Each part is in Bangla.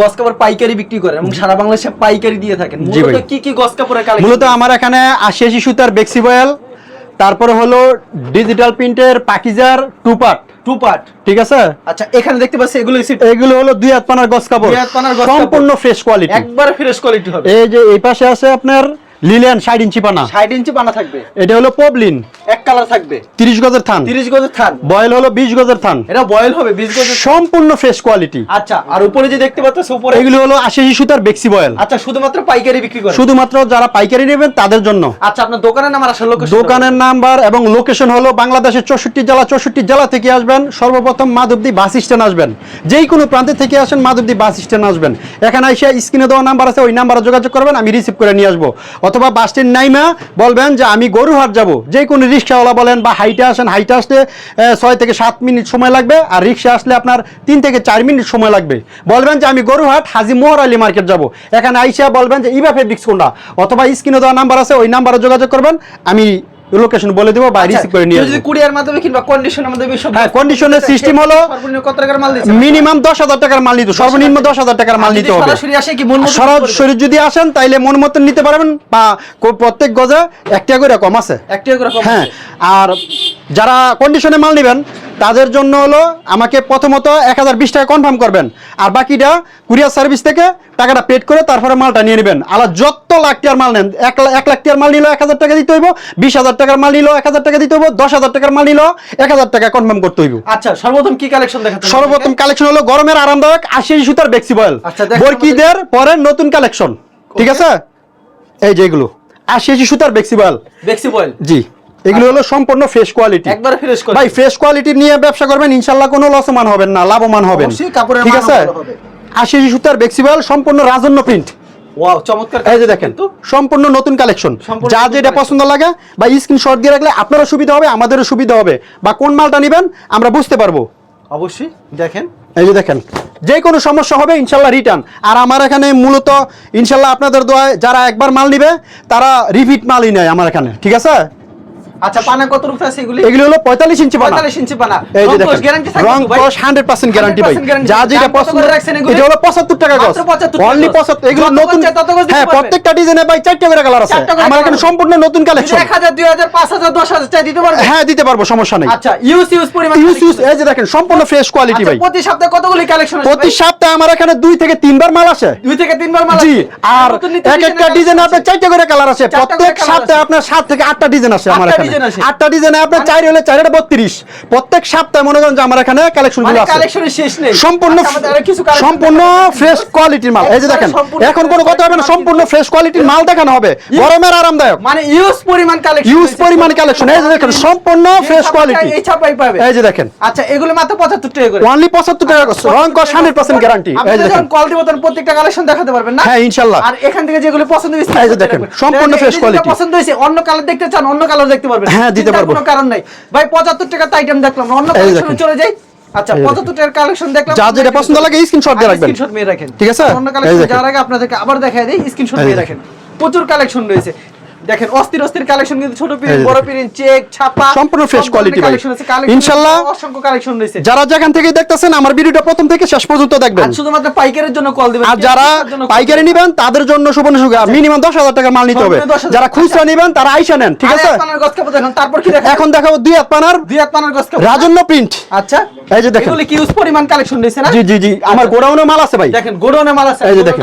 গস কাপড় পাইকারি বিক্রি করেন এবং সারা বাংলাদেশে পাইকারি দিয়ে থাকেন। মূলত কি কি গস কাপড়ের কালেকশন মূলত আমার এখানে সুতার বেক্সিবয়েল তারপরে হলো ডিজিটাল প্রিন্টের পাকিজার টু পার্ট টু পার্ট ঠিক আছে? আচ্ছা এখানে দেখতে পাচ্ছি এগুলো এগুলো হলো দুই হাত পানার গস কাপড়। দুই হাত পানার গজ সম্পূর্ণ ফ্রেশ কোয়ালিটি একবার ফ্রেশ কোয়ালিটি হবে। এই যে এই পাশে আছে আপনার লিলিয়ান ষাট ইঞ্চি পানা। 60 ইঞ্চি পানা থাকবে। এটা হলো পবলিন এক কালার থাকবে। তিরিশ গজের থান। 30 গজের থান। বয়েল হলো বিশ গজের থান। এটা বয়েল হবে 20 গজের সম্পূর্ণ ফ্রেশ কোয়ালিটি আচ্ছা আর উপরে যে দেখতে পাচ্ছ উপরে এগুলো হলো আশি আশি সুতার বেক্সি বয়েল। আচ্ছা শুধুমাত্র পাইকারি বিক্রি করেন শুধুমাত্র যারা পাইকারি নেবেন তাদের জন্য। আচ্ছা আপনার দোকানের নাম আর আসল লোকেশন দোকানের নাম্বার এবং লোকেশন হলো বাংলাদেশের চৌষট্টি জেলা চৌষট্টি জেলা থেকে আসবেন। সর্বপ্রথম মাধবদী বাস স্ট্যান্ড আসবেন। যেই কোনো প্রান্তে থেকে আসেন মাধবদী বাস স্ট্যান্ড আসবেন। এখানে এসে স্ক্রিনে দেওয়া নাম্বার আছে ওই নাম্বারে যোগাযোগ করবেন আমি রিসিভ করে নিয়ে আসব। অথবা বাস স্ট্যান্ড নাইমা বলবেন যে আমি গরুহাট যাব। যে কোনো রিক্সাওয়ালা বলেন বা হাইটে আসেন, হাইটে আসতে ছয় থেকে সাত মিনিট সময় লাগবে আর রিক্সা আসলে আপনার তিন থেকে চার মিনিট সময় লাগবে। বলবেন যে আমি গরুহাট হাজি মোহর আলী মার্কেট যাব। এখানে আইসা বলবেন যে, ইবা ফেব্রিক্স কোনটা? অথবা স্ক্রিনে দেওয়া নাম্বার আছে, ওই নাম্বারে যোগাযোগ করবেন। আমি লোকেশন বলে দেবো বা রিসিভ করে নিয়ে আচ্ছা, যদি কুরিয়ার মাধ্যমে কিংবা কন্ডিশনের মাধ্যমে সব হ্যাঁ, কন্ডিশনের সিস্টেম হলো- সর্বনিম্ন কত টাকার মাল দিতে মিনিমাম দশ হাজার টাকার মাল নিতে সর্বনিম্ন দশ হাজার টাকার মাল নিতে হবে। সরাসরি আসে কি মন মতো সরাসরি যদি আসেন তাইলে মন মতন নিতে পারবেন বা প্রত্যেক গজে একটা করে কম আছে। একটা করে কম হ্যাঁ আর যারা কন্ডিশনে মাল নেবেন তাদের জন্য হলো আমাকে প্রথমত এক হাজার বিশ টাকা কনফার্ম করবেন। আর বাকিটা কুরিয়ার সার্ভিস থেকে টাকাটা পেড করে তারপরে মালটা নিয়ে নেবেন। আলা যত লাখ টাকার মাল নেন এক এক লাখ টাকার মাল নিলেও এক হাজার টাকা দিতে হইব বিশ হাজার টাকার মাল নিলেও এক হাজার টাকা দিতে হইব দশ হাজার টাকার মাল নিলেও এক হাজার টাকা কনফার্ম করতে হইব। আচ্ছা সর্বপ্রথম কি কালেকশন হবে? সর্বপ্রথম কালেকশন হলো গরমের আরামদায়ক আশি সুতার বেক্সি বয়েল বরকিদের পরে নতুন কালেকশন ঠিক আছে? এই যেগুলো আশি সুতার বেক্সি বয়েল বেক্সি বয়েল জি। এগুলো হলো সম্পূর্ণ ফ্রেশ কোয়ালিটি একবার ফ্রেশ করে ভাই ফ্রেশ কোয়ালিটি নিয়ে ব্যবসা করবেন ইনশাল্লাহ কোনো লসমান হবেন না লাভবান হবেন। কাপড়ের ঠিক আছে। আশি সুতার বেক্সি বয়েল সম্পূর্ণ রাজন্য প্রিন্ট ওয়াও চমৎকার এই যে দেখেন। সম্পূর্ণ নতুন কালেকশন। যা যেটা পছন্দ লাগে বা স্ক্রিনশট দিয়ে রাখলে আপনারও সুবিধা হবে আমাদেরও সুবিধা হবে। বা কোন মালটা নেবেন আমরা বুঝতে পারব। অবশ্যই দেখেন। এই যে দেখেন যে কোনো সমস্যা হবে ইনশাল্লাহ রিটার্ন আর আমার এখানে মূলত ইনশাল্লাহ আপনাদের দোয়ায় যারা একবার মাল নিবে তারা রিপিট মালই নেয় আমার এখানে। ঠিক আছে? আচ্ছা পানা কত রূপ আছে এগুলি? এগুলো হলো পঁয়তাল্লিশ ইঞ্চি পানা। 45 ইঞ্চি পানা। এই যে রং দেখেন গ্যারান্টি রং কস ভাই? যা যেটা পছন্দ রাখছেন এগুলি? এটা হলো পঁচাত্তর টাকা গজ মাত্র 75 অনলি পঁচাত্তর এগুলো নতুন হ্যাঁ প্রত্যেকটা ডিজাইনে ভাই কালার আছে। আমার এখানে সম্পূর্ণ নতুন কালেকশন চাই দিতে পারবে হ্যাঁ দিতে পারব সমস্যা নেই। আচ্ছা ইউজ ইউজ পরিমাণ ইউজ ইউজ এই যে দেখেন সম্পূর্ণ ফ্রেশ কোয়ালিটি আচ্ছা, ভাই। প্রতি সপ্তাহে কতগুলি কালেকশন প্রতি সপ্তাহে আমার এখানে দুই থেকে তিনবার মাল আসে। দুই থেকে তিনবার মাল জি আর এক একটা ডিজাইন আপনার আছে। চারটে করে কালার আছে প্রত্যেক সপ্তাহে আপনার সাত থেকে আটটা ডিজাইন আসে আমার এখানে। আটটা ডিজাইনে আপনার চার হলে চারটা বত্রিশ। প্রত্যেক সপ্তাহে মনে করেন যে আমার এখানে কালেকশনগুলো আছে। কালেকশনের শেষ নেই। সম্পূর্ণ আচ্ছা, আমাদের আরও কিছু collection সম্পূর্ণ ফ্রেশ কোয়ালিটির মাল। এই যে দেখেন এখন কোনো কথা হবে না সম্পূর্ণ ফ্রেশ কোয়ালিটির মাল দেখানো হবে। গরমের আরামদায়ক। মানে ইউজ পরিমাণ কালেকশন ইউজ পরিমাণ কালেকশন এই যে দেখেন সম্পূর্ণ ফ্রেশ কোয়ালিটি এই ছাপাই পাবে এই যে দেখেন। আচ্ছা এগুলো মাত্র 75 টাকা করে। অনলি টাকা রং গ্যারান্টি এই যে দেখেন। প্রত্যেকটা কালেকশন দেখাতে পারবেন না? হ্যাঁ। আর এখান থেকে যেগুলো পছন্দ হয়েছে এই যে দেখেন, সম্পূর্ণ quality। পছন্দ হয়েছে অন্য কালার দেখতে চান অন্য কালার দেখতে পারবেন। হ্যাঁ, দিতে পারব। কোনো কারণ নাই। ভাই 75 টাকার আইটেম দেখলাম অন্য কালেকশনে চলে যাই। আচ্ছা এই 75 টাকার কালেকশন দেখলাম যা যেটা পছন্দ লাগে স্ক্রিনশট দিয়ে রাখবেন। স্ক্রিনশট মেরে রাখেন। ঠিক আছে? অন্য কালেকশন যাওয়ার আগে আপনাদেরকে আবার দেখায় দেই স্ক্রিনশট মেরে রাখেন। প্রচুর কালেকশন রয়েছে। দেখেন অস্থির অস্থির কালেকশন কিন্তু ছোট প্রিন্ট বড়। প্রিন্ট চেক ছাপা সম্পূর্ণ ধরনের quality ভাই। আছে, অসংখ্য কালেকশন রয়েছে যারা যেখান থেকে দেখতেছেন আমার ভিডিওটা প্রথম থেকে শেষ পর্যন্ত দেখবেন আর শুধুমাত্র পাইকারের জন্য কল দিবেন আর যারা পাইকারি নিবেন তাদের জন্য সুবর্ণ সুযোগ মিনিমাম দশ হাজার টাকা মাল নিতে হবে যারা খুচরা নিবেন তারা আইসা নেন ঠিক আছে তারপর কি দেখেন? এখন দেখাবো দুই হাত পানার দুই হাত পানার গছ রাজন্য প্রিন্ট আচ্ছা। এই যে দেখেন। এগুলি কি ইউজ পরিমাণ কালেকশন রয়েছে না? জি জি জি আমার আচ্ছা। গোডাউনে মাল আছে ভাই দেখেন, গোডাউনে মাল আছে। এই যে দেখেন।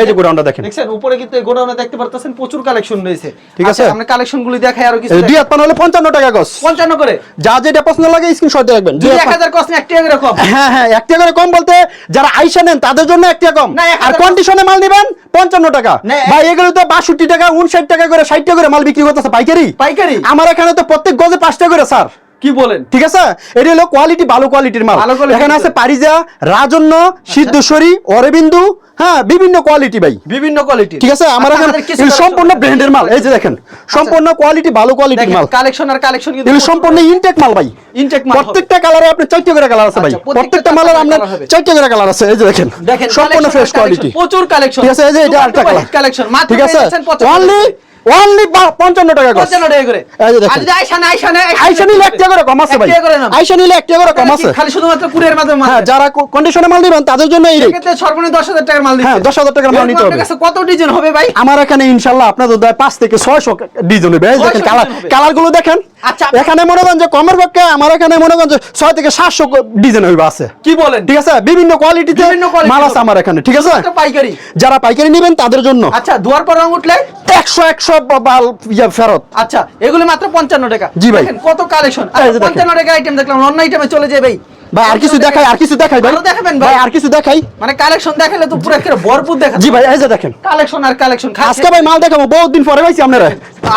এই যে গোডাউনটা দেখেন। দেখছেন, উপরে কিন্তু গোডাউনে দেখতে পারতেছেন, প্রচুর কালেকশন রয়েছে। ঠিক আচ্ছা, আছে? আমরা কালেকশনগুলি দেখাই আরও কিছু দুই। হাত হলে পঞ্চান্ন টাকা গছ 55 করে। যা যেটা পছন্দ লাগে স্ক্রিনশট দিয়ে রাখবেন দুই যদি হাত পানা- 1000 কস্ট নেয়, এক টাকা করে কম। হ্যাঁ হ্যাঁ এক টাকা করে কম বলতে যারা আইসা নেন তাদের জন্য এক টাকা কম আর কন্ডিশনে মাল নিবেন পঞ্চান্ন টাকা ভাই এগুলো তো বাষট্টি টাকা উনষাট টাকা করে ষাট টাকা করে মাল বিক্রি করতেছে পাইকারি পাইকারি? আমার এখানে তো প্রত্যেক গজে পাঁচ টাকা করে স্যার কি বলেন? ঠিক আছে এটা হলো কোয়ালিটি ভালো কোয়ালিটির মাল ভালো এখানে আছে পারিজা রাজন্য সিদ্ধেশ্বরী অরবিন্দু হ্যাঁ বিভিন্ন কোয়ালিটি ভাই। বিভিন্ন কোয়ালিটি ঠিক আছে? আমার আচ্ছা, এখানে সম্পূর্ণ ব্র্যান্ডের মাল এই যে দেখেন সম্পূর্ণ কোয়ালিটি ভালো কোয়ালিটির মাল। কালেকশন আর কালেকশন কিন্তু সম্পূর্ণ ইনটেক মাল ভাই। ইনটেক মাল প্রত্যেকটা কালারে আপনার চারটি করে কালার আছে ভাই। আচ্ছা, প্রত্যেকটা প্রত্যেকটা মালের আপনার চারটি করে কালার আছে এই যে দেখেন। সম্পূর্ণ ফ্রেশ কোয়ালিটি প্রচুর কালেকশন ঠিক আছে এই যে এটা আরেকটা কালার কালেকশন মাত্র ঠিক আছে? পেয়ে যাচ্ছেন 75 অনলি। অনলি পঞ্চান্ন টাকা করে 55 টাকা করে। এই যে দেখেন। আইসা আইসা আইসা নিলে টাকা করে কম আছে ভাই। আইসা নিলে টাকা করে কম আছে। খালি শুধুমাত্র কুরিয়ার মাধ্যমে মাল হ্যাঁ যারা কন্ডিশনে মাল দিবেন তাদের জন্য এই ক্ষেত্রে সর্বনিম্ন দশ হাজার টাকার মাল দিচ্ছে হ্যাঁ, 10,000 টাকার মাল নিতে হবে। আপনার কাছে কত ডিজাইন হবে ভাই? আমার এখানে ইনশাল্লাহ আপনাদের দেয় পাঁচ থেকে ছয়শো ডিজাইন হবে। দেখেন কালার কালারগুলো দেখেন। আচ্ছা। এখানে মনে করেন যে কমের পক্ষে আমার এখানে মনে করেন যে ছয় থেকে সাতশো ডিজাইন হইবা আছে। কি বলেন? ঠিক আছে? বিভিন্ন কোয়ালিটিতে মাল আছে আমার এখানে ঠিক আছে? পাইকারি। যারা পাইকারি নেবেন তাদের জন্য। আচ্ছা দুয়ার পর রং উঠলে? একশো একশো বাল ইয়া ফেরত। আচ্ছা এগুলো মাত্র পঞ্চান্ন টাকা। জি ভাই। কত কালেকশন দেখেন। পঞ্চান্ন টাকা আইটেম দেখলাম অন্য আইটেমে চলে যাবে ভাই আর কিছু 55 দেখাই আর কিছু দেখাই ভাই। দেখাবেন ভাই? আর কিছু দেখাই। মানে কালেকশন দেখালে তো পুরো একেবারে ভরপুর দেখা জি ভাই এই যে দেখেন। কালেকশন আর কালেকশন আজকে ভাই মাল দেখাবো বহুত দিন পরে পাইছি আপনারা।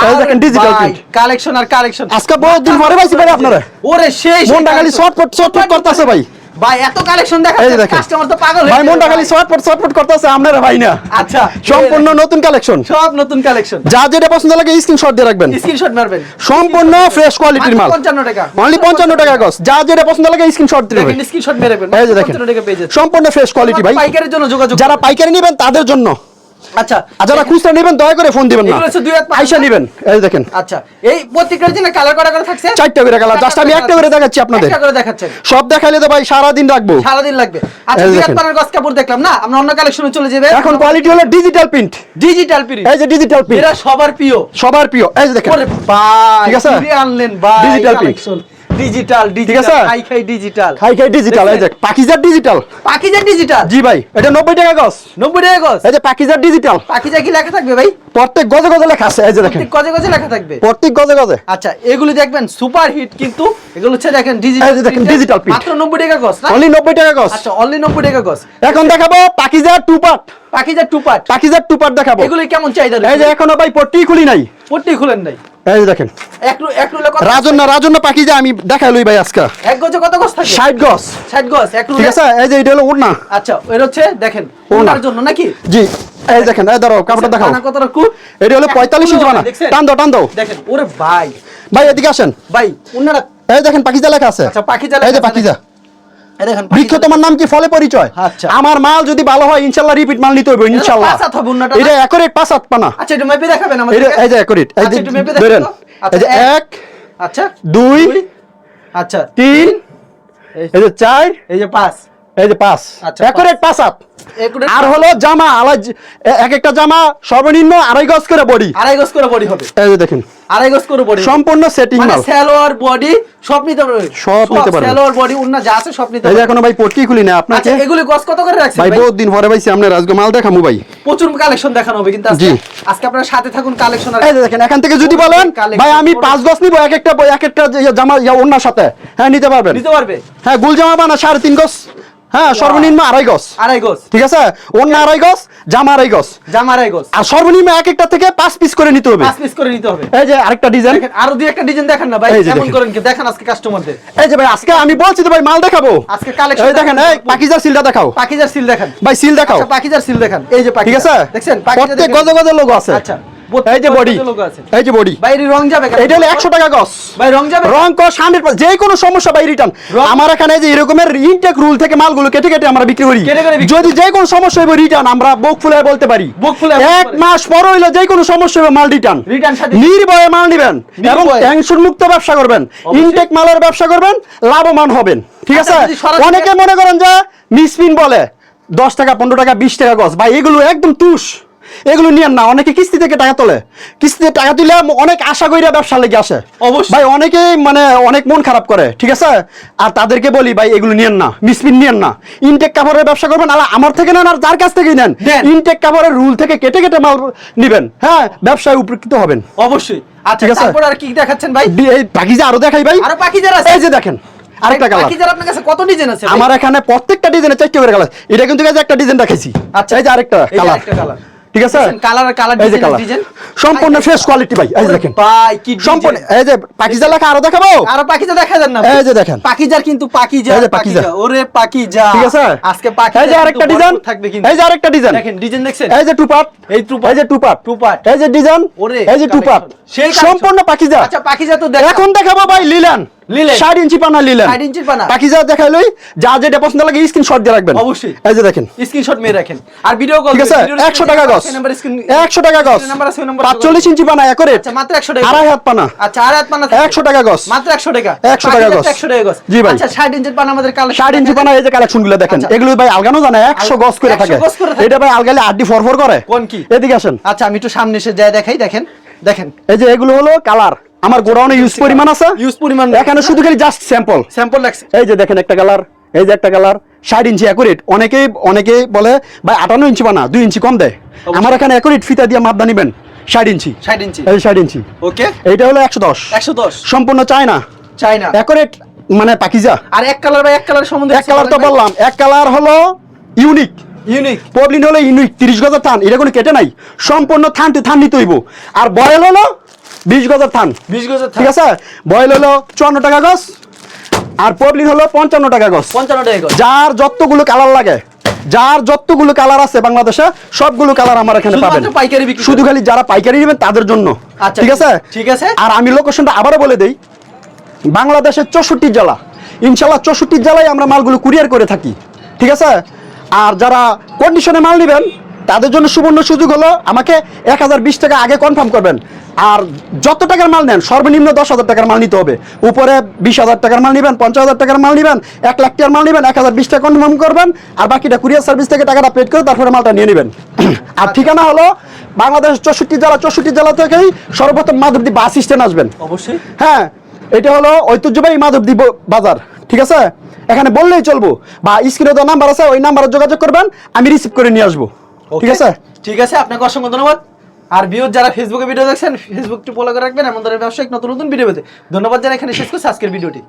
এই দেখেন ডিজিটাল প্রিন্ট কালেকশন আর কালেকশন আজকে বহুত দিন পরে পাইছি ভাই আপনারা। ওরে সেই মন collection। শর্টপট শর্টপট করতেছে ভাই। ভাই এত কালেকশন। কাস্টমার তো পাগল ভাই মনটা খালি শর্টপট শর্টপট করতেছে আপনারা ভাই না? আচ্ছা সম্পূর্ণ নতুন কালেকশন সব নতুন কালেকশন যা যেটা পছন্দ লাগে স্ক্রিনশট দিয়ে রাখবেন। স্ক্রিনশট মারবেন। সম্পূর্ণ ফ্রেশ কোয়ালিটির মাল। পঞ্চান্ন টাকা। অনলি পঞ্চান্ন টাকা গস যা যেটা পছন্দ লাগে স্ক্রিনশট দিয়ে রাখবেন স্ক্রিনশট মেরে রাখবেন এই যে দেখেন। সম্পূর্ণ ফ্রেশ কোয়ালিটি ভাই। পাইকারের জন্য যোগাযোগ যারা। পাইকারি নেবেন তাদের জন্য। আচ্ছা যারা খুচরা নেবেন দয়া করে ফোন দিবেন না। আইসা নেবেন। এই দেখেন। আচ্ছা এই প্রত্যেকটার জন্য কালার করা করে থাকছে? চারটা করে কালার জাস্ট আমি একটা করে দেখাচ্ছি আপনাদের। একটা করে দেখাচ্ছেন সব দেখাইলে তো ভাই সারা দিন রাখব। সারাদিন লাগবে। আচ্ছা দেখেন। পানার গস কাপড় দেখলাম না? আমরা অন্য কালেকশনে চলে যাবে। এখন কোয়ালিটি হলো ডিজিটাল প্রিন্ট ডিজিটাল প্রিন্ট এই যে ডিজিটাল প্রিন্ট এরা সবার প্রিয়। সবার প্রিয়। এই যে দেখেন। ওরে ভাই ঠিক আছে? আনলেন ভাই Digital print। Digital digital? খাই খাই ডিজিটাল খাই খাই ডিজিটাল এই যে পাকিজার ডিজিটাল পাকিজা ডিজিটাল জি ভাই। এটা নব্বই টাকা গছ। 90 টাকা গস এই যে পাকিজার ডিজিটাল পাকিজা কি লেখা থাকবে ভাই? প্রত্যেক গজে গজে লেখা আছে এই যে দেখেন। প্রত্যেক গজে গজে লেখা থাকবে? প্রত্যেক গজে গজে। আচ্ছা এগুলি দেখবেন সুপার হিট কিন্তু এগুলো হচ্ছে দেখেন এই ডিজিটাল যে দেখেন, digital print। মাত্র 90 টাকা গস না? অনলি নব্বই টাকা গছ। আচ্ছা অনলি 90 টাকা গস এখন দেখাবো পাকিজার two part Pakiza two part পাকিজার two part দেখাবো। এগুলি কেমন চাহিদা এই যে এখনও ভাই পট্টি খুলি নাই। পট্টি খুলেন নাই। এই যে দেখেন। একটু হলে কত রাজন্য রাজন্য পাকিজা আমি দেখাই লই ভাই আজকে। এক গজে কত গস থাকে? ষাট গছ 60 গস একটু ঠিক আছে এই যে এটা হলো উড়না আচ্ছা এর হচ্ছে দেখেন ওনা। ওনার জন্য নাকি? জি এই দেখেন এই ধরো কাপড়টা দেখাও। টানা কত রাখু এটা হলো পঁয়তাল্লিশ ইঞ্চি বানা? টান দাও টান দাও। দেখেন ওরে ভাই। ভাই এদিকে আসেন। ভাই উনারা এই দেখেন পাকিজা লেখা আছে। আচ্ছা, পাকিজা এই যে এই দেখেন বৃক্ষ তোমার নাম কি? ফলে পরিচয়? আচ্ছা। আমার মাল যদি ভালো হয় ইনশাল্লাহ রিপিট মাল নিতে হবে না? এটা একরেট পাঁচ হাত পানা। আচ্ছা একটু মেপে দেখাবেন এটা আমাদের এই যে একরেট এই আচ্ছা, যে ধরেন এই যে আচ্ছা, এক আচ্ছা দুই আচ্ছা তিন এই যে চার এই যে পাঁচ। এই যে পাঁচ পাঁচ Accurate আর হলো জামা আলাজ এক একটা জামা সর্বনিম্ন আড়াই গজ করে বডি আড়াই গজ করে বডি হবে। এই যে দেখেন। আড়াই গজ করে বডি সম্পূর্ণ সেটিং মানে মাল। সালোয়ার বডি সব নিতে পারবে। সব নিতে। সালোয়ার বডি উন্না যা আছে সব নিতে এই এখনও ভাই পট্টি খুলি না আপনাকে। আচ্ছা এগুলি গজ কত করে রাখছেন ভাই বহুত দিন পরে ভাইছি আজকে মাল দেখামু ভাই। প্রচুর কালেকশন দেখানো হবে কিন্তু আজকে। আজকে আপনারা সাথে থাকুন কালেকশন আর এই দেখেন এখান থেকে যদি বলেন ভাই আমি পাঁচ গজ নিবো এক একটা বই, এক একটা জামা ইয়া ওনার সাথে। হ্যাঁ নিতে পারবেন। নিতে পারবে। হ্যাঁ গুল জামা বানা সাড়ে তিন গজ। হ্যাঁ সর্বনিম্ন আড়াই গজ। আড়াই গজ। ঠিক আছে? অন্য আড়াই গজ জামা আড়াই গজ। জামা আড়াই গজ। আর সর্বনিম্ন এক একটা থেকে পাঁচ পিস করে নিতে হবে। পাঁচ পিস করে নিতে হবে। এই যে আরেকটা ডিজাইন দেখেন আরও দুই একটা ডিজাইন দেখান না ভাই কেমন করেন কি? দেখান আজকে কাস্টমারদের এই যে ভাই আজকে আমি বলছি তো ভাই মাল দেখাবো। আজকে কালেকশন এই দেখেন এই পাকিজার সিলটা দেখাও। পাকিজার সিল দেখান। ভাই সিল দেখাও। আচ্ছা পাকিজার সিল দেখান। এই যে ঠিক আছে? দেখছেন? প্রত্যেক। গজে গজে লোগো আছে। আচ্ছা। এই যে বডি এই যে বডি। ভাই এর রং যাবে এটা হলো একশো টাকা গজ ভাই রং যাবে রং কস হান্ড্রেড যে কোনো সমস্যা ভাই রিটার্ন আমার এখানে যে এরকমের ইনটেক রুল থেকে মালগুলো কেটে কেটে আমরা বিক্রি করি। যদি যে কোনো সমস্যা হবে রিটার্ন আমরা বুক ফুলে বলতে পারি। বুক ফুলে বলতে এক মাস পর হইলে যে কোনো সমস্যা হবে মাল রিটার্ন রিটার্ন সাথে নির্ভয়ে মাল নিবেন এবং টেনশন মুক্ত ব্যবসা করবেন। ইনটেক মালের ব্যবসা করবেন লাভবান হবেন। ঠিক আচ্ছা, আছে? অনেকে মনে করেন যে মিসপিন বলে দশ টাকা পনেরো টাকা বিশ টাকা গজ ভাই এগুলো একদম তুষ। এগুলো নিয়েন না অনেকে কিস্তি থেকে টাকা তোলে। কিস্তিতে টাকা তুলে অনেক আশা কইরা ব্যবসা লেগে আসে। অবশ্যই। ভাই অনেকেই মানে অনেক মন খারাপ করে ঠিক আছে? আর তাদেরকে বলি ভাই এগুলো নিয়েন না মিসপিন নিয়েন না। ইনটেক কাপড়ের ব্যবসা করবেন আলা আমার থেকে নেন আর যার কাছ থেকেই নেন। ইনটেক কাপড়ের রুল থেকে কেটে কেটে মাল নিবেন। হ্যাঁ ব্যবসায় উপকৃত হবেন। অবশ্যই। আচ্ছা তারপর আর কি দেখাচ্ছেন ভাই? এই পাকিজা আরও দেখাই ভাই। আরও পাকিজার আছে? এই যে দেখেন আরেকটা কালার পাকিজার আপনার কাছে কত ডিজাইন আছে আমার এখানে প্রত্যেকটা ডিজাইনে চারটে করে কালার এটা কিন্তু একটা ডিজাইন দেখাইছি। আচ্ছা। এই যে আরেকটা কালার ঠিক আছে কালার কালার এই যে কালার সম্পূর্ণ ফ্রেশ কোয়ালিটি ভাই এই দেখেন ভাই কি সম্পূর্ণ এই যে পাকিজা লেখা আরও দেখাবো আরও পাকিজা দেখা না এই যে দেখেন। পাকিজার কিন্তু পাকিজা এই যে পাকিজা। ওরে পাকিজা ঠিক আছে আজকে পাকিজা এই যে আরেকটা ডিজাইন থাকবে কিন্তু এই যে আরেকটা ডিজাইন দেখেন ডিজাইন দেখছেন এই যে টু পার্ট এই two part। এই যে টু পার্ট Two part। এই যে ডিজাইন ওরে এই যে টু পার্ট সেই। সম্পূর্ণ পাকিজা আচ্ছা পাকিজা তো দেখেন এখন দেখাবো ভাই লিলান। ষাট ইঞ্চি পানা নিলেন 60 ইঞ্চির পানা। বাকি দেখাইলই যা যেটা পছন্দ লাগে স্ক্রিনশট দিয়ে রাখবেন। অবশ্যই। এই যে দেখেন। স্ক্রিনশট মেরে রাখেন। আর ভিডিও কল ঠিক আছে? একশো টাকা একশো পাঁচচল্লিশ ইঞ্চি পানা একরে। আচ্ছা মাত্র 100 টাকা। আড়াই হাত পানা। আচ্ছা আর হাত পানা একশো টাকা গজ মাত্র 100 টাকা। 100 টাকা গজ। 100 টাকা গজ জি ভাই। আচ্ছা 60 ইঞ্চির পানা আমাদের কালেকশন ষাট ইঞ্চি পানা এই যে কালেকশনগুলো দেখেন। আচ্ছা। এগুলো ভাই আলগানো জানে একশো করে থাকে। করে থাকে। এটা ভাই আলগালে আড্ডি ফরফর করে। কোন কি? এদিকে আসেন। আচ্ছা আমি একটু সামনে এসে যাই দেখাই দেখেন। দেখেন। এই যে এগুলো হলো কালার আমার গোডাউনে ইউজ পরিমাণ আছে। ইউজ পরিমাণ এখানে শুধু খালি জাস্ট স্যাম্পল স্যাম্পল লাগছে। এই যে দেখেন একটা কালার এই যে একটা কালার ষাট ইঞ্চি অ্যাকুরেট অনেকেই অনেকেই বলে ভাই আটান্ন ইঞ্চি বানা দুই ইঞ্চি কম দেয় আমার এখানে অ্যাকুরেট ফিতা দিয়ে মাপদা নিবেন ষাট ইঞ্চি 60 ইঞ্চি এই ষাট ইঞ্চি ওকে এইটা হলো একশো দশ। 110 সম্পূর্ণ চায়না। চাই না অ্যাকুরেট মানে পাকিজা। আর এক কালার বা এক কালার সম্বন্ধে এক কালার তো বললাম এক কালার হলো ইউনিক ইউনিক পবলিন হলো ইউনিক তিরিশ গজের থান এটা কোনো কেটে নাই। সম্পূর্ণ থান থান নিতে হইব। আর বয়েল হলো বিশ গজের থান। 20 গজের ঠিক আছে? বয়েল হলো চুয়ান্ন টাকা গজ আর পবলিন হলো পঞ্চান্ন টাকা গজ। 55 টাকা গজ। যার যতগুলো কালার লাগে যার যতগুলো কালার আছে বাংলাদেশে সবগুলো কালার আমার এখানে পাবেন। পাইকারি শুধু খালি যারা পাইকারি নেবেন তাদের জন্য। আচ্ছা, ঠিক আছে? ঠিক আছে। আর আমি লোকেশনটা আবারও বলে দেই। বাংলাদেশের চৌষট্টি জেলা। ইনশাল্লাহ চৌষট্টি জেলায় আমরা মালগুলো কুরিয়ার করে থাকি। ঠিক আছে? আর যারা কন্ডিশনে মাল নেবেন তাদের জন্য সুবর্ণ সুযোগ হলো আমাকে এক হাজার বিশ টাকা আগে কনফার্ম করবেন। আর যত টাকার মাল নেন সর্বনিম্ন দশ হাজার টাকার মাল নিতে হবে। উপরে বিশ হাজার টাকার মাল নেবেন পঞ্চাশ হাজার টাকার মাল নেবেন এক লাখ টাকার মাল নেবেন এক হাজার বিশ টাকা কনফার্ম করবেন আর বাকিটা কুরিয়ার সার্ভিস থেকে টাকাটা পেড করে তারপরে মালটা নিয়ে নেবেন। আর ঠিকানা হলো বাংলাদেশ চৌষট্টি জেলা চৌষট্টি জেলা থেকেই সর্বপ্রথম মাধবদী বাস স্ট্যান্ড আসবেন। অবশ্যই। হ্যাঁ এটা হলো ঐতিহ্যবাহী মাধবদী বাজার ঠিক আছে? এখানে বললেই চলবো বা স্ক্রিনে তো নাম্বার আছে ওই নাম্বারে যোগাযোগ করবেন আমি রিসিভ করে নিয়ে আসব। ঠিক আছে? ঠিক আছে আপনাকে অসংখ্য ধন্যবাদ। আর ভিউ যারা ফেসবুকে ভিডিও দেখছেন ফেসবুকটি ফলো করে রাখবেন। এমন ধরনের ব্যবসায়িক নতুন নতুন ভিডিও পেতে। ধন্যবাদ যারা এখানে শেষ করছে আজকের ভিডিওটি